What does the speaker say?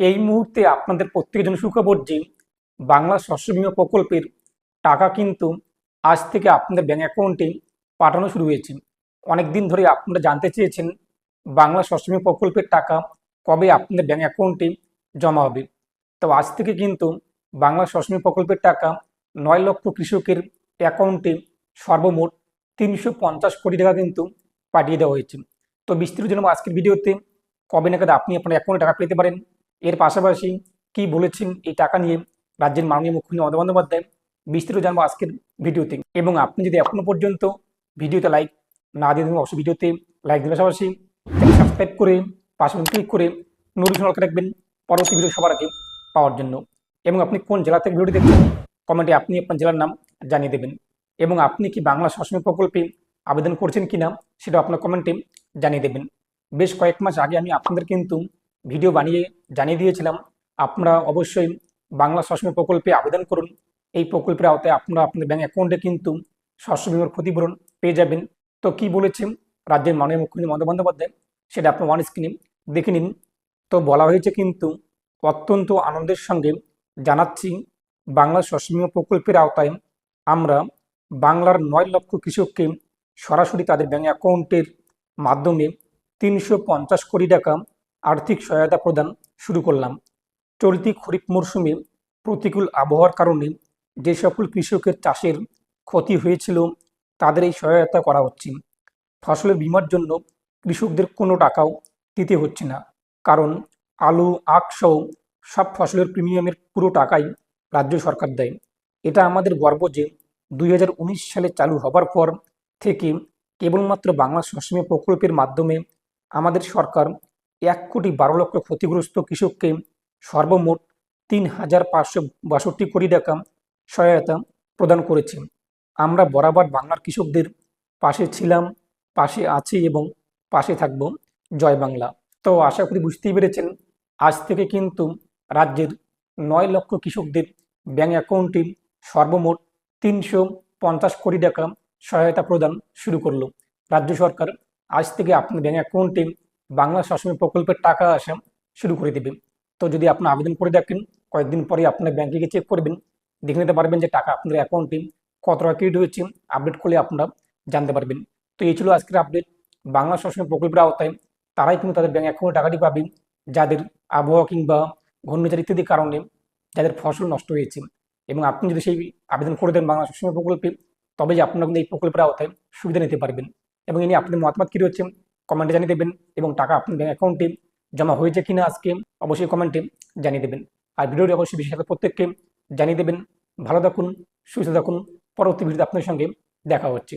এই মুহূর্তে আপনাদের প্রত্যেকের জন্য সুখবর যে বাংলা শস্য বীমা প্রকল্পের টাকা কিন্তু আজ থেকে আপনাদের ব্যাঙ্ক অ্যাকাউন্টে পাঠানো শুরু হয়েছে। অনেক দিন ধরে আপনারা জানতে চেয়েছেন বাংলা শস্য বীমা প্রকল্পের টাকা কবে আপনাদের ব্যাঙ্ক অ্যাকাউন্টে জমা হবে। তো আজ থেকে কিন্তু বাংলা শস্য বীমা প্রকল্পের টাকা নয় লক্ষ কৃষকের অ্যাকাউন্টে সর্বমোট তিনশো পঞ্চাশ কোটি টাকা কিন্তু পাঠিয়ে দেওয়া হয়েছে। তো বিস্তৃত জন্য আজকের ভিডিওতে। কবে নাগাদ আপনি আপনার অ্যাকাউন্টে টাকা পেতে পারেন? এর পাশাপাশি কি বলেছেন এই টাকা নিয়ে রাজ্যের মাননীয় মুখ্যমন্ত্রী মমতা বন্দ্যোপাধ্যায় বিস্তৃত জানব আজকের ভিডিওতে। এবং আপনি যদি এখনও পর্যন্ত ভিডিওতে লাইক না দিয়ে দেবেন অবশ্যই ভিডিওতে লাইক দেবেন পাশাপাশি সাবস্ক্রাইব করে পাশে ক্লিক করে নোটিফিকেশন অলকে রাখবেন পরবর্তী ভিডিও সবার আগে পাওয়ার জন্য। এবং আপনি কোন জেলা থেকে ভিডিওটি দেখছেন কমেন্টে আপনি আপনার জেলার নাম জানিয়ে দেবেন। এবং আপনি কি বাংলা শাসন প্রকল্পে আবেদন করছেন কিনা, সেটা আপনার কমেন্টে জানিয়ে দেবেন। বেশ কয়েক মাস আগে আমি আপনাদের কিন্তু ভিডিও বানিয়ে জানিয়ে দিয়েছিলাম, আপনারা অবশ্যই বাংলা শাসন প্রকল্পে আবেদন করুন। এই প্রকল্পের আওতায় আপনারা আপনাদের ব্যাঙ্ক অ্যাকাউন্টে কিন্তু শস্য বিমার ক্ষতিপূরণ পেয়ে যাবেন। তো কি বলেছেন রাজ্যের মাননীয় মুখ্যমন্ত্রী মমতা বন্দ্যোপাধ্যায়? সেটা আপনার ওয়ান স্ক্রিনে দেখে নিন। তো বলা হয়েছে কিন্তু অত্যন্ত আনন্দের সঙ্গে জানাচ্ছি, বাংলা শস্য বিমা প্রকল্পের আওতায় আমরা বাংলার নয় লক্ষ কৃষককে সরাসরি তাদের ব্যাঙ্ক অ্যাকাউন্টের মাধ্যমে তিনশো পঞ্চাশ কোটি টাকা আর্থিক সহায়তা প্রদান শুরু করলাম। চলতি খরিফ মরশুমে প্রতিকূল আবহাওয়ার কারণে যে সকল কৃষকের চাষের ক্ষতি হয়েছিল তাদের এই সহায়তা করা হচ্ছে। ফসলের বীমার জন্য কৃষকদের কোনো টাকাও দিতে হচ্ছে না। কারণ আলু, আখ সহ সব ফসলের প্রিমিয়ামের পুরো টাকাই রাজ্য সরকার দেয়। এটা আমাদের গর্ব যে দুই হাজার উনিশ সালে চালু হবার পর থেকে কেবলমাত্র বাংলা শস্য প্রকল্পের মাধ্যমে আমাদের সরকার এক কোটি বারো লক্ষ ক্ষতিগ্রস্ত কৃষককে সর্বমোট তিন হাজার পাঁচশো বাষট্টি কোটি টাকা সহায়তা প্রদান করেছে। আমরা বরাবর বাংলার কৃষকদের পাশে ছিলাম, পাশে আছি এবং পাশে থাকব। জয় বাংলা। তো আশা করি বুঝতেই পেরেছেন, আজ থেকে কিন্তু রাজ্যের নয় লক্ষ কৃষকদের ব্যাঙ্ক অ্যাকাউন্টে সর্বমোট তিনশো পঞ্চাশ কোটি টাকা সহায়তা প্রদান শুরু করল। রাজ্য সরকার আজ থেকে আপনার ব্যাঙ্ক অ্যাকাউন্টে বাংলা শাসন প্রকল্পের টাকা আসা শুরু করে দেবে। তো যদি আপনি আবেদন করে দেখেন, কয়েকদিন পরে আপনার ব্যাংকে গিয়ে চেক করবেন, দেখে নিতে পারবেন যে টাকা আপনাদের অ্যাকাউন্টে কত টাকা ক্রেডিট হয়েছে আপডেট করলে আপনারা জানতে পারবেন। তো এই ছিল আজকের আপডেট বাংলা শাসন প্রকল্পের আওতায় তারাই কিন্তু তাদের ব্যাঙ্ক অ্যাকাউন্টে টাকাটি পাবেন যাদের আবহাওয়া কিংবা ঘূর্ণিঝড় ইত্যাদির কারণে যাদের ফসল নষ্ট হয়েছে। এবং আপনি যদি সেই আবেদন করে দেন বাংলা শাসন প্রকল্পে তবে যে আপনারা কিন্তু এই প্রকল্পের আওতায় সুবিধা নিতে পারবেন। এবং এ নিয়ে আপনাদের মতামত কী রয়েছে? কমেন্টে জানিয়ে দেবেন এবং টাকা আপনার ব্যাঙ্ক অ্যাকাউন্টে জমা হয়েছে কিনা আজকে অবশ্যই কমেন্টে জানিয়ে দেবেন। আর ভিডিওটি অবশ্যই বিশেষ প্রত্যেককে জানিয়ে দেবেন। ভালো থাকুন, সুস্থ থাকুন। পরবর্তী ভিডিওতে আপনার সঙ্গে দেখা হচ্ছে।